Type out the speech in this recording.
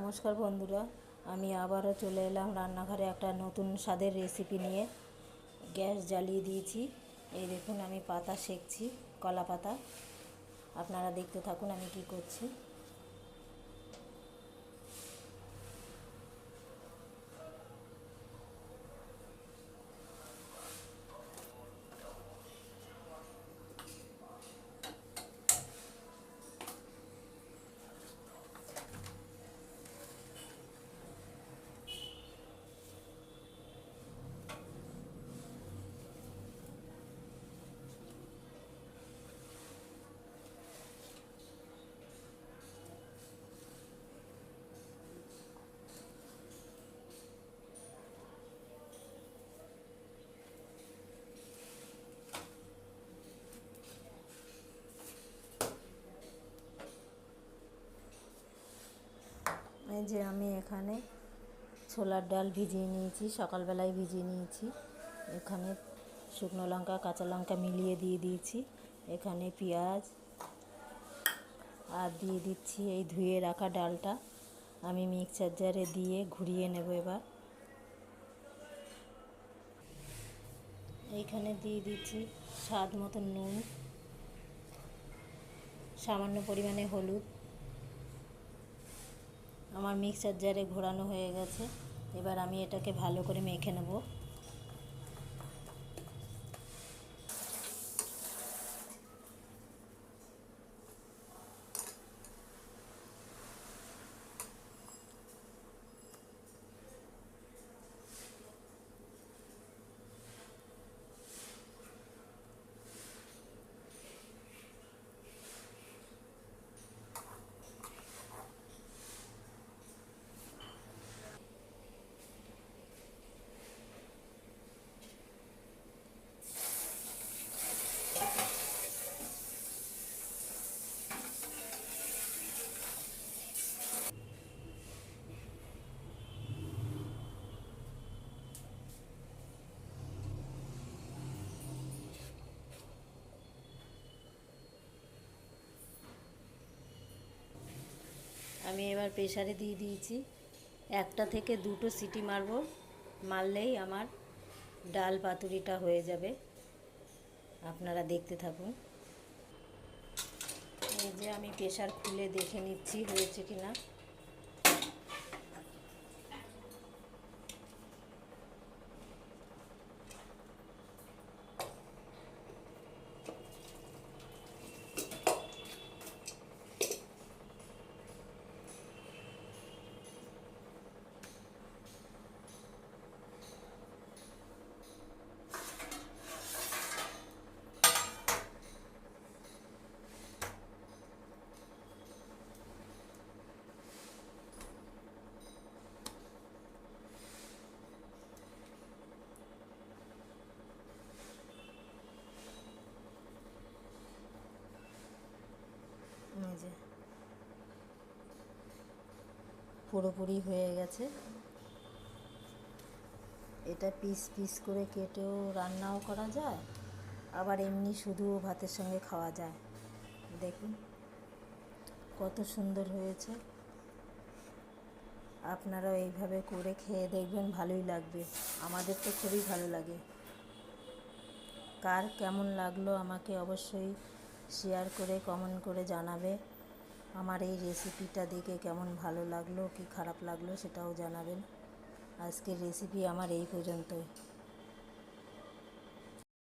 নমস্কার বন্ধুরা, আমি আবারও চলে এলাম রান্নাঘরে একটা নতুন স্বাদের রেসিপি নিয়ে। গ্যাস জ্বালিয়ে দিয়েছি। এই দেখুন, আমি পাতা সেকছি, কলা পাতা। আপনারা দেখতে থাকুন আমি কি করছি। যে আমি এখানে ছোলার ডাল ভিজিয়ে নিয়েছি, সকালবেলায় ভিজিয়ে নিয়েছি। এখানে শুকনো লঙ্কা, কাঁচা লঙ্কা মিলিয়ে দিয়ে দিয়েছি। এখানে পেঁয়াজ আর দিয়ে দিচ্ছি এই ধুয়ে রাখা ডালটা। আমি মিক্সার জারে দিয়ে ঘুরিয়ে নেব এবার। এইখানে দিয়ে দিচ্ছি স্বাদ মতো নুন, সামান্য পরিমাণে হলুদ। আমার মিক্সার জারে ঘোরানো হয়ে গেছে। এবার আমি এটাকে ভালো করে মেখে নেব। আমি এবার প্রেশারে দিয়ে দিয়েছি। একটা থেকে দুটো সিটি মারব, মারলেই আমার ডাল পাতুরিটা হয়ে যাবে। আপনারা দেখতে থাকুন। এই যে আমি প্রেশার খুলে দেখে নিচ্ছি হয়েছে কি না এই যে পুরোপুরি হয়ে গেছে। এটা পিস পিস করে কেটেও রান্নাও করা যায়, আবার এমনি শুধু ভাতের সঙ্গে খাওয়া যায়। দেখুন, কত সুন্দর হয়েছে। আপনারাও এইভাবে করে খেয়ে দেখবেন, ভালোই লাগবে। আমাদের তো খুবই ভালো লাগে। কার কেমন লাগল আমাকে অবশ্যই শেয়ার করে কমেন্ট করে জানাবে। আমার এই রেসিপিটা দেখে কেমন ভালো লাগল, কি খারাপ লাগল সেটাও জানাবেন। আজকের রেসিপি আমার এই পর্যন্তই।